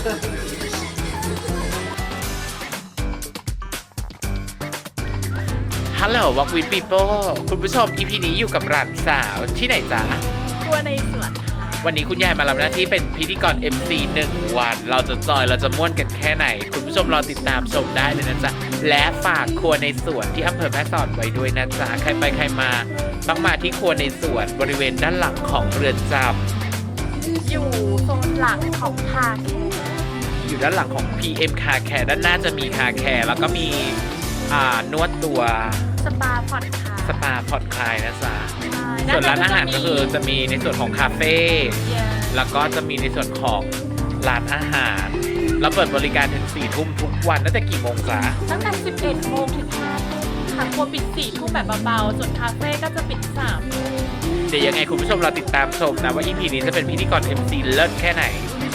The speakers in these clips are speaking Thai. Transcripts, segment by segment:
ฮัลโหลวอล์กวิดปีโป้คุณผู้ชม EP นี้อยู่กับร้านสาวที่ไหนจ๊ะตัวในสวนวันนี้คุณยายมารับหน้าที่เป็นพิธีกร MC 1 วัน เราจะจอยเราจะม่วนกันแค่ไหน คุณผู้ชมรอติดตามชมได้เลยนะจ๊ะ และฝากครัวในสวนที่อำเภอแม่สอดไว้ด้วยนะจ๊ะ ใครไปใครมา ต้องมาที่ครัวในสวนบริเวณด้านหลังของเรือนจอยู่โซนหลังของคาแคร์ำ อยู่ด้านหลังของ PM Car Care ด้านหน้าจะมี Car Care แล้วก็มีอ่านวดตัวสปาผ่อนคลายสปาผ่อนคลายนะจ๊ะใช่ส่วนร้านอาหารก็คือจะมีในส่วนของคาเฟ่เย้แล้วก็จะมีในส่วนของร้านอาหารแล้วเปิดบริการถึง4ี่ทุ่มทุกวันตั้งแต่กี่โมงจ๊ะตั้งแต่ 11โมงถึง5ทุ่มค่ะครัวปิด4ทุ่มแบบเบาๆส่วนคาเฟ่ก็จะปิด3ทุ่มเดี๋ยวยังไงคุณผู้ชมเราติดตามชมนะว่า EP นี้จะเป็นพิธีกร MC เลิศแค่ไหน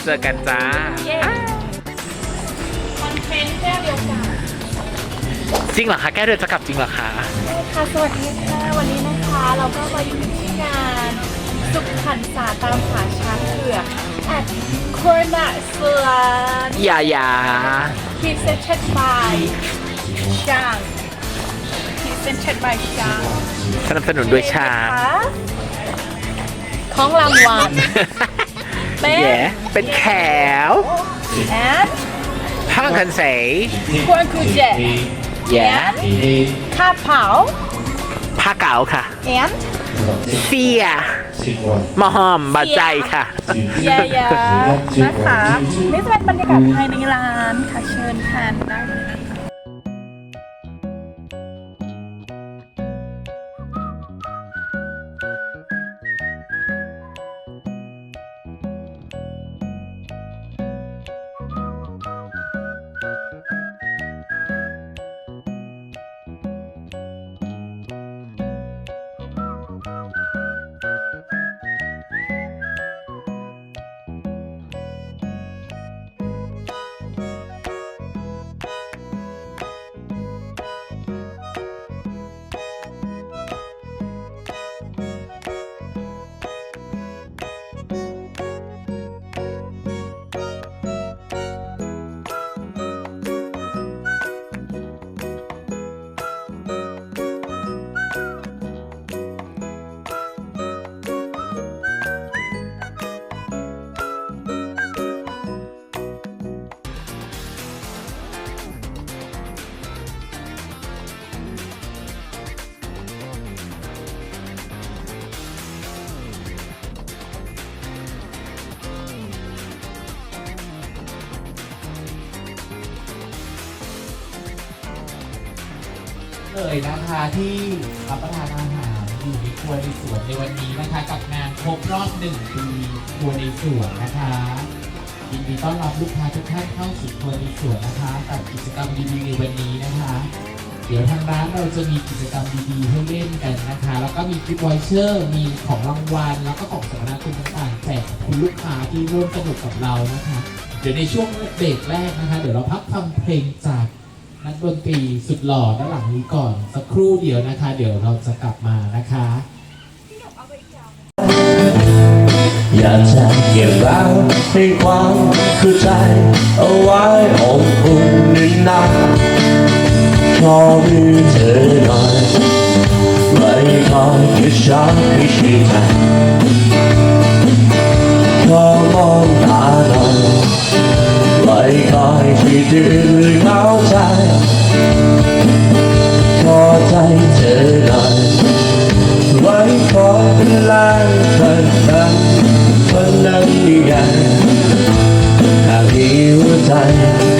เจอกันจ้าเย้คอน เทนต์แก้วเดียวกันจริงเหรอคะแก้วเดือนจะกลับจริงเหรอคะค่ะสวัสดีค่ะวันนี้นะคะ เราก็มาอยู่ที่งานสุขหันษาตามหาช้างเผือก at Corner s l a n อย่าอย่า presented by ช้าง presented by ช้างสนับสนุนด้วยช้างของรางวัล เป็นแย่เป็นแขวแอนห้างคันเสยควรคูเจแย่คาเผาผ้าเก๋าค่ะแอนเสียมอหอมบาดใจค่ะเย่ๆนะคะนี่จะเป็นบรรยากาศภายในร้านค่ะเชิญทานได้เลย เลยนะคะที่รับประทานอาหารอยู่ในครัวในสวนในวันนี้นะคะ กับงานครบรอบหนึ่งปีครัวในสวนนะคะยินดีต้อนรับลูกค้าทุกท่านเข้าสู่ครัวในสวนนะคะกับกิจกรรมดีๆในวันนี้นะคะ เดี๋ยวทางร้านเราจะมีกิจกรรมดีๆให้เล่นกันนะคะ แล้วก็มีกิฟต์วอยเชอร์มีของรางวัลแล้วก็ของสัมมนาคุณต่างๆแจกคุณลูกค้าที่ร่วมสนุกกับเรานะคะ เดี๋ยวในช่วงเบรกแรกนะคะ เดี๋ยวเราพักฟังเพลงจาก นักดนตรีสุดหล่อด้านหลังนี้ก่อน สักครู่เดียวนะคะ เดี๋ยวเราจะกลับมานะคะอยากจะเก็บรักในความเข้าใจ เอาไว้อบอุ่นนานๆขอมือเธอหน่อยไม่คอยกระชับให้ชื่ใจข ไม่คอยที่ดื้อเหงาใจขอใจเธอหน่อยไว้ขอเป็นลายเปิดตันคนนั้นใหญ่หากมีหัวใจ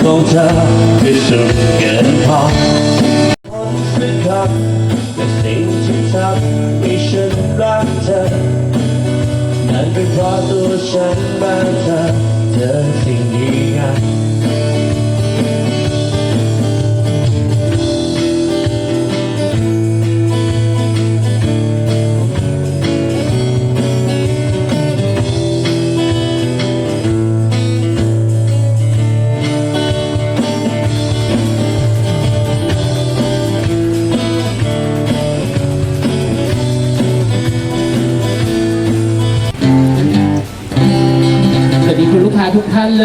ของเธอที่สุดเกินพอผมสักคำแต่สิ่งที่ทำให้ฉันรักเธอนั่นเป็นเพราะตัวฉันบ้างเธอ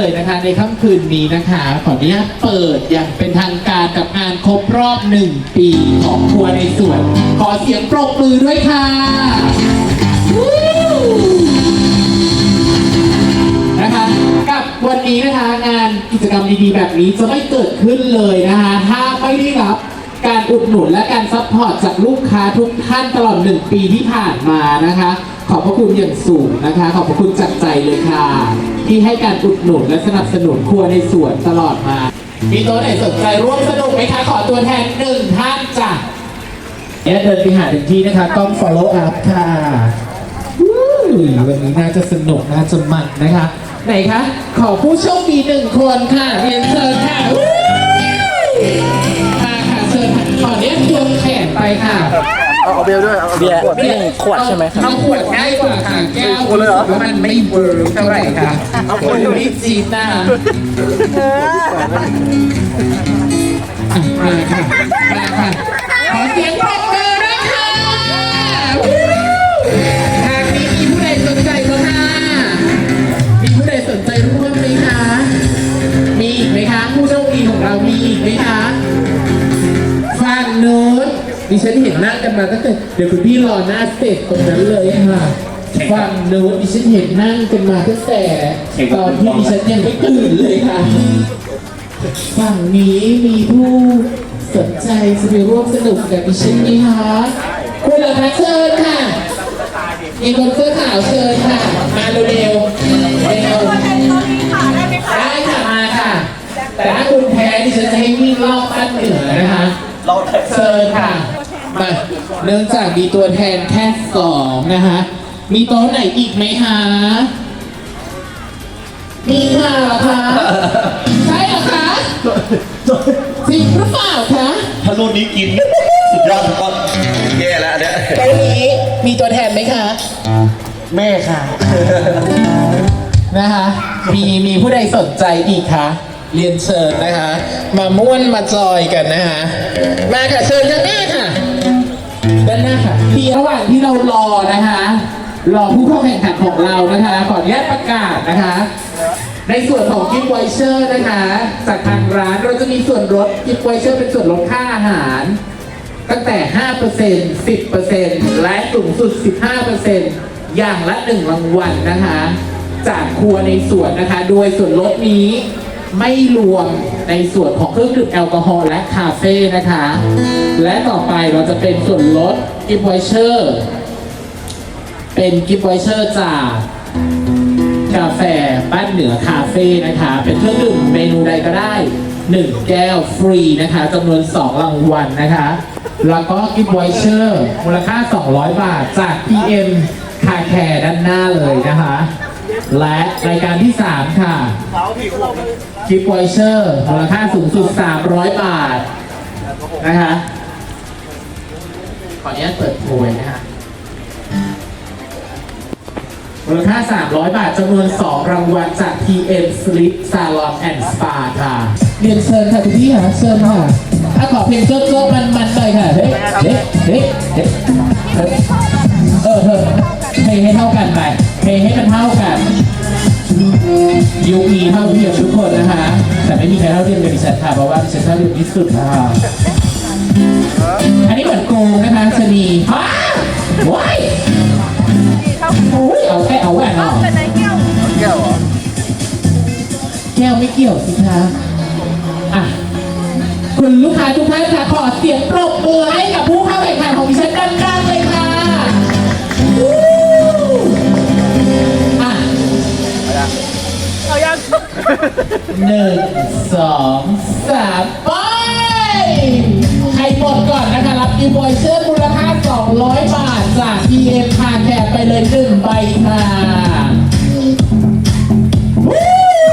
เลยนะคะ ในค่ำคืนนี้นะคะ ขออนุญาตเปิดอย่างเป็นทางการกับงานครบรอบหนึ่งปีของครัวในสวน ขอเสียงปรบมือด้วยค่ะนะคะกับวันนี้นะคะงานกิจกรรมดีๆแบบนี้จะไม่เกิดขึ้นเลยนะคะ ถ้าไม่ได้รับ การอุดหนุนและการซัพพอร์ตจากลูกค้าทุกท่านตลอดหนึ่งปีที่ผ่านมานะคะ ขอบพระคุณอย่างสูงนะคะ ขอบพระคุณจากใจเลยค่ะ ที่ให้การอุดหนุนและสนับสนุนครัวในสวนตลอดมา มีตัวไหนสนใจร่วมสนุกไหมคะขอตัวแทนหนึ่งท่านจ้ะเอ๊ะเดินไปหาถึงที่นะคะ ต้อง follow up ค่ะวู้วันนี้น่าจะสนุกน่าจะมันนะคะ ไหนคะ ขอผู้โชคดีหนึ่งคนค่ะเรียนเชิญค่ะ แขนไปค่ะเอาเบลด้วยเอาเบียร์หนึ่งขวดใช่ไหมครับเอาขวดง่ายกว่าค่ะแก้วรู้สึกว่ามันไม่เวิร์กเท่าไหร่ค่ะเอาขวดรีบจีบนะอะมาค่ะมาค่ะขอเสียงปรบมือด้วยค่ะวู้ทางนี้มีผู้ใดสนใจบ้างคะมีผู้ใดสนใจร่วมไหมคะ มีอีกไหมคะ ผู้โชคดีของเรามีอีกไหมคะฝั่งนู้น ดิฉันเห็นนั่งกันมาตั้งแต่เดี๋ยวคุณพี่รอหน้าสเตจตรงนั้นเลยค่ะฝั่งนู้นดิฉันเห็นนั่งกันมาตั้งแต่ตอนที่ดิฉันยังไม่ตื่นเลยค่ะ ฝั่งนี้มีผู้สนใจจะไปร่วมสนุกกับดิฉันไหมคะคุณเหรอคะเชิญค่ะมีคนเสื้อขาวเชิญค่ะ มาเร็วๆเร็วตัวแทนตอนนี้ค่ะได้ไหมคะได้ค่ะมาค่ะ แต่ถ้าคุณแพ้ดิฉันจะให้วิ่งรอบบ้านเหนือนะคะเชิญค่ะ มาเนื่องจากมีตัวแทนแค่สองนะคะมีโต๊ะไหนอีกไหมคะมีค่ะเหรอคะใช่เหรอคะจริงหรือเปล่าคะถ้ารุ่นนี้กิน สุดยอดทุกคนแย่แล้วอันเนี้ยโต๊ะนี้มีตัวแทนไหมคะ แม่ค่ะ นะคะ มีมีผู้ใดสนใจอีกคะเรียนเชิญนะคะ มาม่วนมาจอยกันนะคะมาค่ะเชิญค่ะแม่ค่ะ ด้านหน้าค่ะที่ระหว่างที่เรารอนะคะรอผู้เข้าแข่งขันของเรานะคะขออนุญาตประกาศนะคะ ในส่วนของกิฟต์ไวเชอร์นะคะจากทางร้านเราจะมีส่วนลดกิฟต์ไวเชอร์เป็นส่วนลดค่าอาหาร ตั้งแต่ 5% 10%และสูงสุด 15%อย่างละ 1 รางวัลนะคะ จากครัวในส่วนนะคะ โดยส่วนลดนี้ ไม่รวมในส่วนของเครื่องดื่มแอลกอฮอล์และคาเฟ่นะคะ และต่อไปเราจะเป็นส่วนลดกิฟต์ไวเชอร์เป็นกิฟต์ไวเชอร์จากกาแฟบ้านเหนือคาเฟ่นะคะ เป็นเครื่องดื่มเมนูใดก็ได้ 1 แก้วฟรีนะคะจำนวน 2 รางวัลนะคะ แล้วก็กิฟต์ไวเชอร์มูลค่า 200 บาทจาก PM คาแคร์ด้านหน้าเลยนะคะ และรายการที่ 3 ค่ะกิฟต์ไวเชอร์มูลค่าสูงสุด 300 บาท นะคะขออนุญาตเปิดโพยนะคะมูลค่า 300 บาทจำนวน 2 รางวัลจาก TM Sleep Salon and Spa ค่ะ เรียนเชิญค่ะคุณพี่ค่ะเชิญค่ะถ้าขอเพลงโจ๊กๆมันๆหน่อยค่ะ เฮ้ยเฮ้ยเฮ้ยเฮ้เฮ้ยเออเธอเพลงให้เท่ากันไป ลงให้มันเท่ากันยูมีเท่าเทียมทุกคนนะคะ แต่ไม่มีใครเท่าเทียมกับดิฉันค่ะเพราะว่าดิฉันเท่าเทียมที่สุดนะคะอันนี้เหมือนโกงนะคะชนีอ้าว้ายโอ้ยเอาแค่เอาแหวนออกเป็นไรแก้วแก้วเหรอแก้วไม่เกี่ยวสิคะอะคุณลูกค้าทุกท่านค่ะขอเสียงปรบมือให้กับผู้เข้าแข่งขันของดิฉันดังๆเลยค่ะ หนึ่งสองสามไป ใครหมดก่อนนะคะ รับอีโวอยเชอร์มูลค่า 200 บาท จาก PM คาแคร์ไปเลยหนึ่งใบค่ะวู้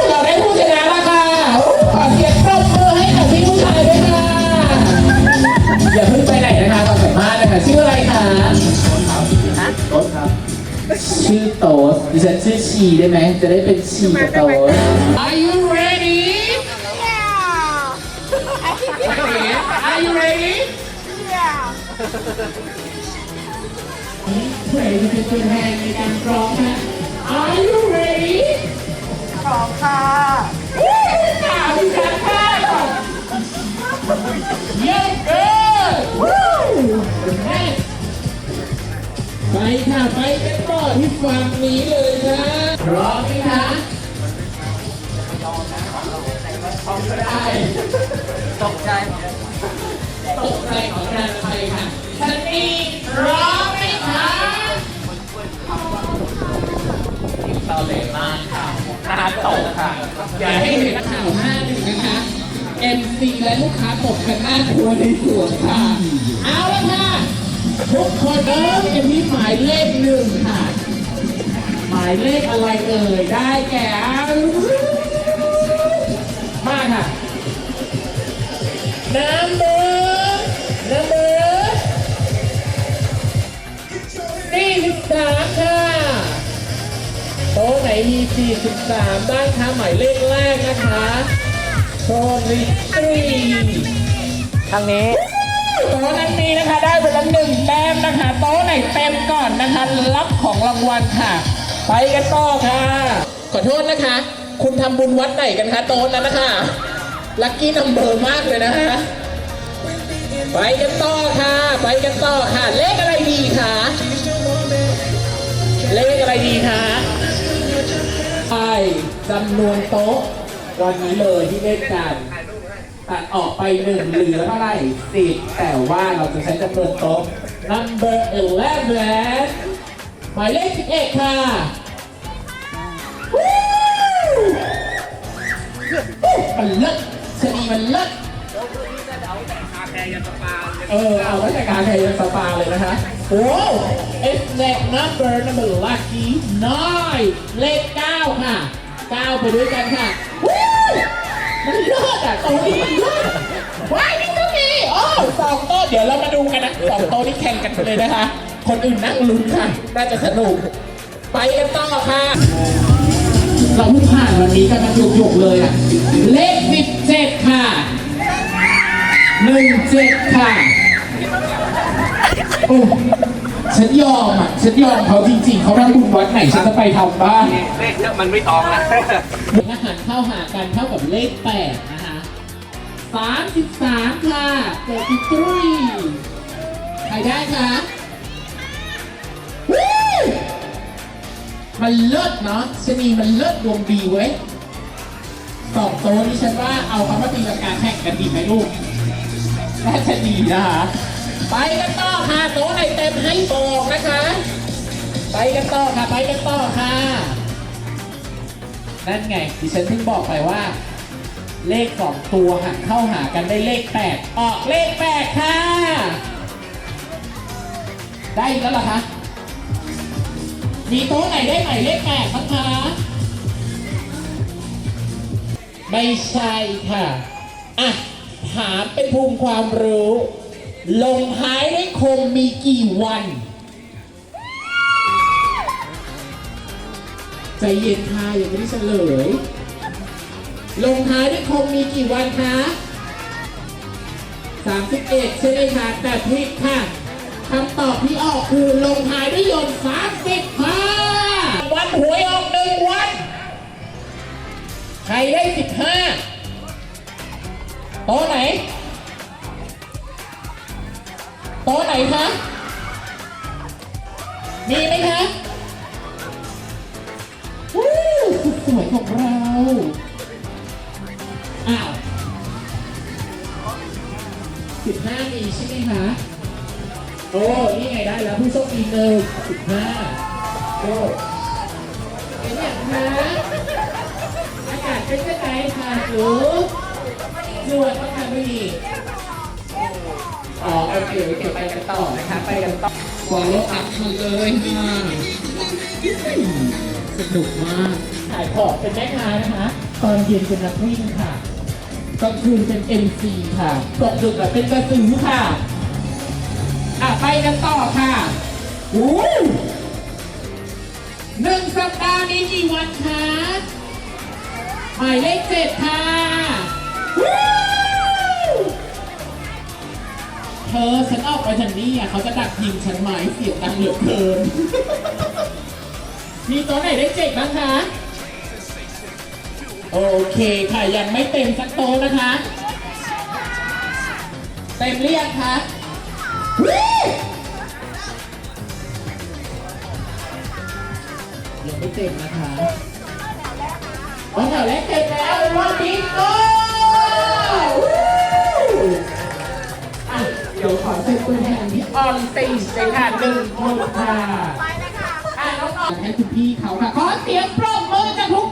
เราได้ผู้ชนะแล้วค่ะวู้ขอเสียงปรบมือให้กับพี่ผู้ชายด้วยค่ะ อย่าเพิ่งไปไหนนะคะตอนสัมภาษณ์นะคะชื่ออะไรคะโต๊สครับชื่อโต๊สดิฉันชื่อชีได้ไหม จะได้เป็นชีกับโต๊ส Are you ready ใครจะเป็นตัวแทนในการร้องนะ Are you ready สองค่ะสามสิบห้าค่ะเยี่ยมเกินวู้ไปค่ะ ไปกันต่อที่ฝั่งนี้เลยนะพร้อมไหมคะพร้อมได้ตกใจ ตกใจของการไปค่ะ ชันนี่พร้อมไหมคะเราเลยมากค่ะหน้าตกค่ะ อย่าให้เห็นข่าวห้าหนึ่งนะคะ MC และลูกค้าตกกันหน้าครัวในสวนค่ะ เอาละค่ะ ทุกคนเริ่มกันที่หมายเลขหนึ่งค่ะ หมายเลขอะไรเอ่ยได้แก่ 43บ้างคะหมายเลขแรกนะคะโชลิตรีทางนี้โต๊ะนั้นมีนะคะได้ไปแล้วหนึ่งแต้มนะคะโต๊ะไหนเต็มก่อนนะคะรับของรางวัลค่ะ ไปกันต่อค่ะ ขอโทษนะคะ คุณทำบุญวัดไหนกันคะโต๊ะนั้นนะคะลัคกี้นัมเบอร์มากเลยนะคะไปกันต่อค่ะ ไปกันต่อค่ะ เลขอะไรดีคะเลขอะไรดีคะใช่ จำนวนโต๊ะ วันนี้เลยที่เล่นกันตัดออกไปหนึ่งเหลือเท่าไหร่สิบแต่ว่าเราจะใช้จำนวนโต๊ะ number 11หมายเลข11ค่ะมันเลิศชนีมันเลิศเออเอาไว้แต่กาแคยันสปาเลยนะคะโอ้ it's that number number lucky nine เลขเก้า ค่ะเก้าไปด้วยกันค่ะวู้มันเลิศอะตรงนี้มันเลิศว้ายนี่ก็มีโอ้สองโต๊ะเดี๋ยวเรามาดูกันนะสองโต๊ะนี่แข่งกันเลยนะคะ คนอื่นนั่งลุ้นค่ะ น่าจะสนุก ไปกันต่อค่ะ เราเพิ่งผ่านวันนี้กันมาจุกๆเลยอะ เลขสิบเจ็ดค่ะหนึ่งเจ็ดค่ะโอ้ ฉันยอมอะ ฉันยอมเขาจริงๆ เขาทำบุญวัดไหน ฉันจะไปทำบ้างเลขเยอะมันไม่ตองนะ อาหารเข้าหากันเท่ากับเลขแปดนะคะสามสิบสามค่ะเจ็ดสิบตุยใครได้คะวู้มันเลิศเนาะชะนีมันเลิศดวงดีเว้ยสองโต๊ะนี่ฉันว่าเอาคำว่าตีลังกาแข่งกันดีไหมลูกน่าจะดีนะคะไปกันต่อ ค่ะโต๊ะไหนเต็มให้บอกนะคะ ไปกันต่อค่ะ ไปกันต่อค่ะ นั่นไง ดิฉันเพิ่งบอกไปว่า เลขสองตัวหันเข้าหากันได้เลขแปดออกเลขแปดค่ะ ได้อีกแล้วเหรอคะมีโต๊ะไหนได้หมายเลขแปดบ้างคะไม่ใช่ค่ะ อะ ถามเป็นภูมิความรู้ ลงท้ายด้วยคมมีกี่วัน ใจเย็นค่ะยังไม่ได้เฉลย ลงท้ายด้วยคมมีกี่วันคะ31ใช่ไหมคะแต่ผิดค่ะคำตอบที่ออกคือลงท้ายด้วยยนต์30ค่ะวันหวยออกหนึ่งวัน ใครได้ 15โต๊ะไหน โต๊ะไหนคะ มีไหมคะวู้สุดสวยของเรา อ้าวสิบห้ามีใช่ไหมคะ โอ้นี่ไงได้แล้วผู้โชคดีหนึ่งสิบห้าโอ้เป็นอย่างคะอากาศเป็นยังไงคะหรือสวดต้องทำไม่ดี อ๋อโอเคโอเคไปกันต่อนะคะไปกันต่อวอลล์อัพมาเลยค่ะสนุกมากขายของเป็นแม่ค้านะคะ ตอนเย็นเป็นนักวิ่งค่ะกลางคืนเป็น MC ค่ะตกดึกอะเป็นกระสือค่ะอะไปกันต่อค่ะวู้หนึ่งสัปดาห์มีกี่วันคะหมายเลขเจ็ดค่ะ อฉันออกไปทางนี้อะเขาจะดักยิงฉันไหมเสียงดังเหลือเกิน มีตัวไหนได้เจ็ดบ้างคะ โอเคค่ะยังไม่เต็มสักโต๊ะนะคะ เต็มหรือยังคะยังไม่เต็มนะคะอ๋อแถวแรกเต็มแล้วเป็นว่าบิ๊ก เป็นแวแทนพี่ออนตีเนยค่นหนึ่งหกค่ะอะน้องออนให้คุณพี่เขาค่ะ ขอเสียงปรบมือจากทุก